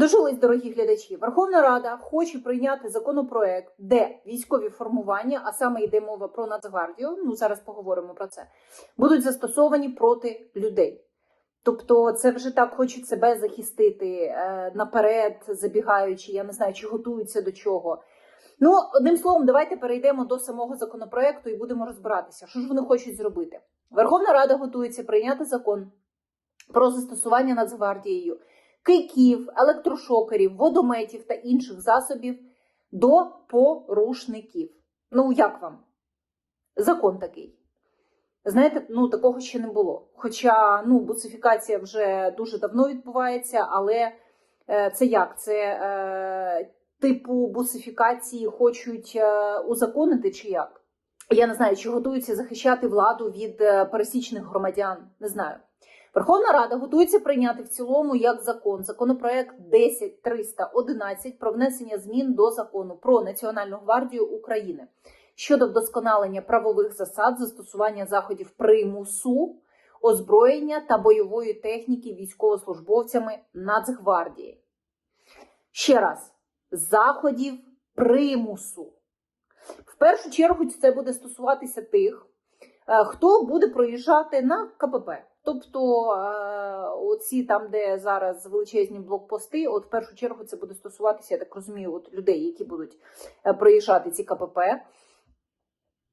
Дожились, дорогі глядачі. Верховна Рада хоче прийняти законопроект, де військові формування, а саме йде мова про Нацгвардію. Ну зараз поговоримо про це, будуть застосовані проти людей. Тобто, це вже так хочуть себе захистити е, наперед, забігаючи. Я не знаю, чи готуються до чого. Ну, одним словом, давайте перейдемо до самого законопроекту і будемо розбиратися, що ж вони хочуть зробити. Верховна Рада готується прийняти закон про застосування Нацгвардією кийків, електрошокерів, водометів та інших засобів до порушників. Ну, як вам? Закон такий. Знаєте, ну такого ще не було. Хоча ну, буцифікація вже дуже давно відбувається, але е, це як? Це е, типу буцифікації хочуть е, узаконити чи як? Я не знаю, чи готуються захищати владу від е, пересічних громадян. Не знаю. Верховна Рада готується прийняти в цілому як закон законопроект 10311 про внесення змін до закону про Національну гвардію України щодо вдосконалення правових засад застосування заходів примусу, озброєння та бойової техніки військовослужбовцями Нацгвардії. Ще раз, заходів примусу. В першу чергу це буде стосуватися тих, е, хто буде проїжджати на КПП. Тобто е, оці там, де зараз величезні блокпости, от в першу чергу це буде стосуватися, я так розумію, от людей, які будуть е, проїжджати ці КПП.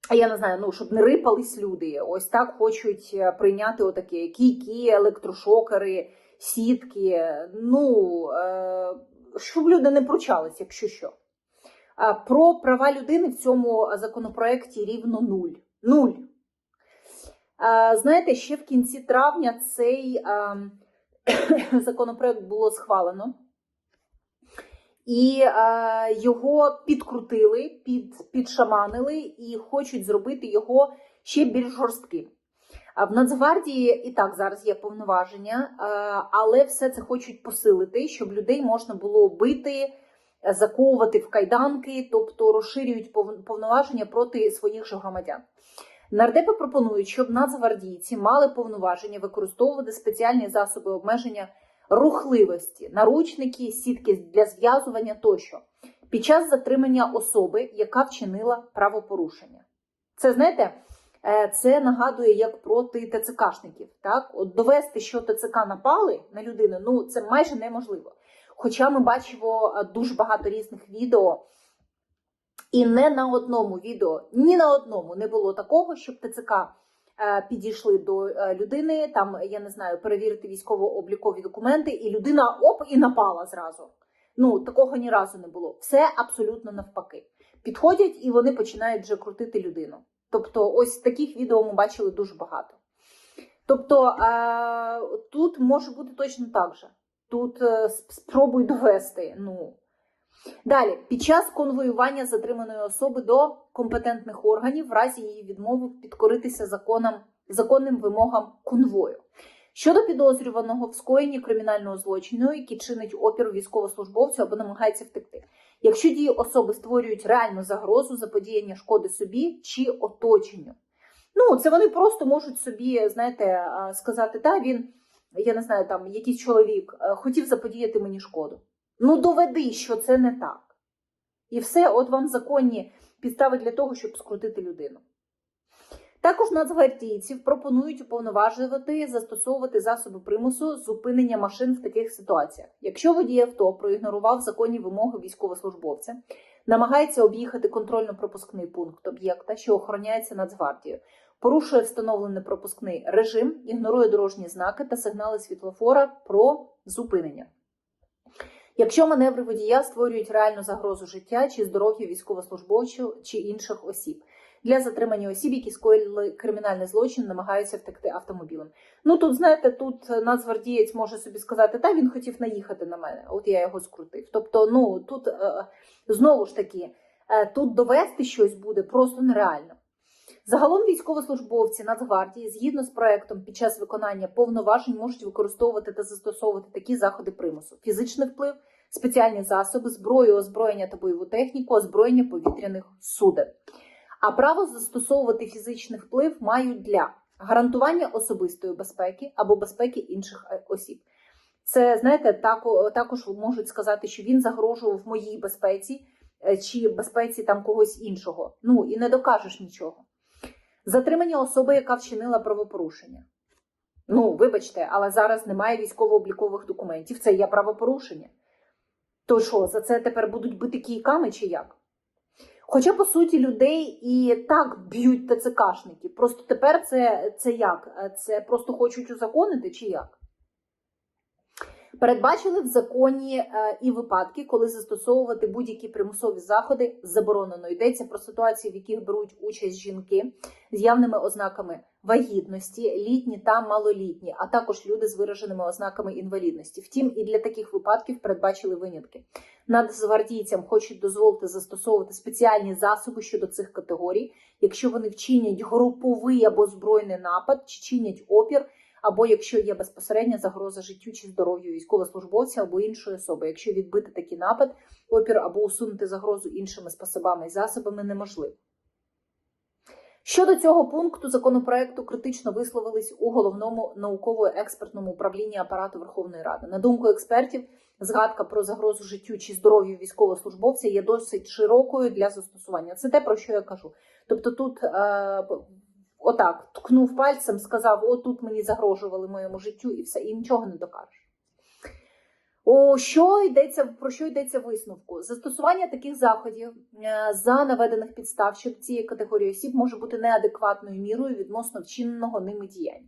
А я не знаю, ну щоб не рипались люди. Ось так хочуть е, прийняти отаке кійки, електрошокери, сітки. Ну щоб люди не пручались, якщо що. Про права людини в цьому законопроекті рівно нуль. Нуль. Знаєте, ще в кінці травня цей законопроект було схвалено. І його підкрутили, під, підшаманили і хочуть зробити його ще більш жорстким. В Нацгвардії і так зараз є повноваження, але все це хочуть посилити, щоб людей можна було бити, заковувати в кайданки, тобто розширюють повноваження проти своїх же громадян. Нардепи пропонують, щоб нацгвардійці мали повноваження використовувати спеціальні засоби обмеження рухливості, наручники, сітки для зв'язування тощо під час затримання особи, яка вчинила правопорушення. Це знаєте, е, це нагадує як проти ТЦКшників. Так, от довести, що ТЦК напали на людину, ну це майже неможливо. Хоча ми бачимо е, дуже багато різних відео. І не на одному відео, ні на одному не було такого, щоб ТЦК е, підійшли до е, людини, там я не знаю, перевірити військово-облікові документи, і людина оп і напала зразу. Ну такого ні разу не було. Все абсолютно навпаки. Підходять і вони починають вже крутити людину. Тобто, ось таких відео ми бачили дуже багато. Тобто е, тут може бути точно так же. Тут спробуй довести. ну, Далі, під час конвоювання затриманої особи до компетентних органів в разі її відмови підкоритися законам, законним вимогам конвою. Щодо підозрюваного в скоєнні кримінального злочину, який чинить опір військовослужбовцю або намагається втекти, якщо дії особи створюють реальну загрозу заподіяння шкоди собі чи оточенню. Ну, це вони просто можуть собі, знаєте, сказати, та він, я не знаю, там якийсь чоловік е, хотів заподіяти мені шкоду. Ну, доведи, що це не так. І все, от вам законні підстави для того, щоб скрутити людину. Також нацгвардійців пропонують уповноважувати застосовувати засоби примусу зупинення машин в таких ситуаціях. Якщо водій авто проігнорував законні вимоги військовослужбовця, намагається об'їхати контрольно-пропускний пункт об'єкта, що охороняється Нацгвардією, порушує встановлений пропускний режим, ігнорує дорожні знаки та сигнали світлофора про зупинення. Якщо маневри водія створюють реальну загрозу життя чи здоров'я військовослужбовцю чи інших осіб для затримання осіб, які скоїли кримінальний злочин, намагаються втекти автомобілем. Ну тут знаєте, тут нацгвардієць може собі сказати, та він хотів наїхати на мене, от я його скрутив. Тобто, ну тут е, знову ж таки, е, тут довести щось буде просто нереально. Загалом військовослужбовці Нацгвардії, згідно з проектом, під час виконання повноважень можуть використовувати та застосовувати такі заходи примусу: фізичний вплив, спеціальні засоби, зброю, озброєння та бойову техніку, озброєння повітряних суден. А право застосовувати фізичний вплив мають для гарантування особистої безпеки або безпеки інших е, осіб. Це знаєте, тако- також можуть сказати, що він загрожував моїй безпеці е, чи безпеці там когось іншого. Ну і не докажеш нічого. Затримання особи, яка вчинила правопорушення. Ну, вибачте, але зараз немає військово-облікових документів. Це є правопорушення. То що, за це тепер будуть бити кійками чи як? Хоча, по суті, людей і так б'ють ТЦКшники. Просто тепер це, це як? Це просто хочуть узаконити чи як? Передбачили в законі е, і випадки, коли застосовувати будь-які примусові заходи заборонено. Йдеться про ситуації, в яких беруть участь жінки з явними ознаками вагітності, літні та малолітні, а також люди з вираженими ознаками інвалідності. Втім, і для таких випадків передбачили винятки. Нацгвардійцям хочуть дозволити застосовувати спеціальні засоби щодо цих категорій, якщо вони вчинять груповий або збройний напад, чи чинять опір, або якщо є безпосередня загроза життю чи здоров'ю військовослужбовця або іншої особи, якщо відбити такий напад, опір або усунути загрозу іншими способами і засобами неможливо. Щодо цього пункту законопроекту критично висловились у головному науково-експертному управлінні апарату Верховної Ради. На думку експертів, згадка про загрозу життю чи здоров'ю військовослужбовця є досить широкою для застосування. Це те, про що я кажу. Тобто, тут е, отак ткнув пальцем, сказав: о, тут мені загрожували моєму життю, і все, і нічого не докажеш. О, що йдеться про що йдеться висновку? Застосування таких заходів е, за наведених підстав щодо цієї категорії осіб може бути неадекватною мірою відносно вчиненого ними діяння.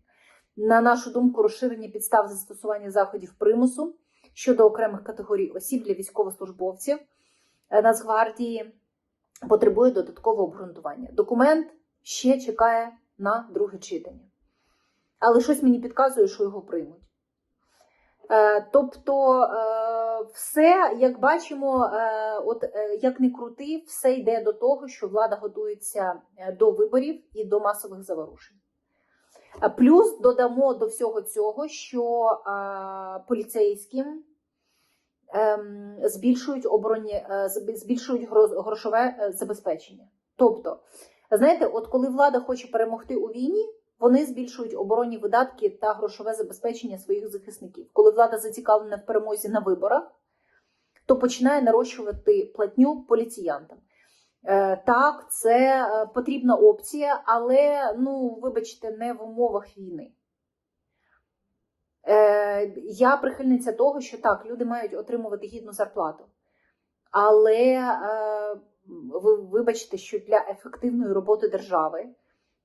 На нашу думку, розширення підстав застосування заходів примусу щодо окремих категорій осіб для військовослужбовців е, Нацгвардії потребує додаткового обґрунтування. Документ ще чекає на друге читання, але щось мені підказує, що його приймуть. Е, Тобто, е, все, як бачимо, е, от як не крути, все йде до того, що влада готується до виборів і до масових заворушень. Плюс додамо до всього цього, що поліцейським ем, збільшують обороні, е, збільшують грошове забезпечення. Тобто, знаєте, от коли влада хоче перемогти у війні, вони збільшують оборонні видатки та грошове забезпечення своїх захисників. Коли влада зацікавлена в перемозі на виборах, то починає нарощувати платню поліціянтам. Е, Так, це е, потрібна опція, але ну, вибачте, не в умовах війни. Е, Я прихильниця того, що так, люди мають отримувати гідну зарплату. Але ви вибачте, що для ефективної роботи держави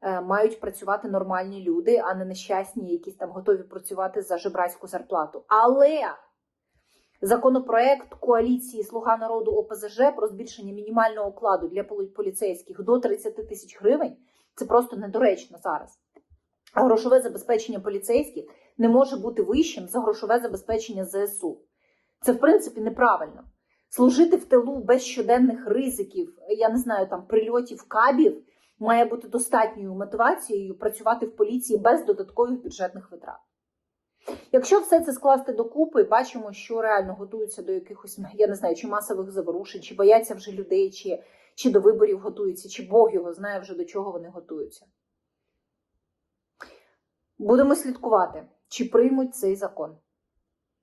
е, мають працювати нормальні люди, а не нещасні, якісь там готові працювати за жебрацьку зарплату. Але законопроект коаліції Слуга народу ОПЗЖ про збільшення мінімального окладу для полі- поліцейських до 30 тисяч гривень це просто недоречно зараз. Грошове забезпечення поліцейських не може бути вищим за грошове забезпечення ЗСУ. Це, в принципі, неправильно. Служити в тилу без щоденних ризиків, я не знаю, там прильотів кабів, має бути достатньою мотивацією працювати в поліції без додаткових бюджетних витрат. Якщо все це скласти докупи, бачимо, що реально готуються до якихось, я не знаю, чи масових заворушень, чи бояться вже людей, чи, чи до виборів готуються, чи Бог його знає вже до чого вони готуються. Будемо слідкувати, чи приймуть цей закон.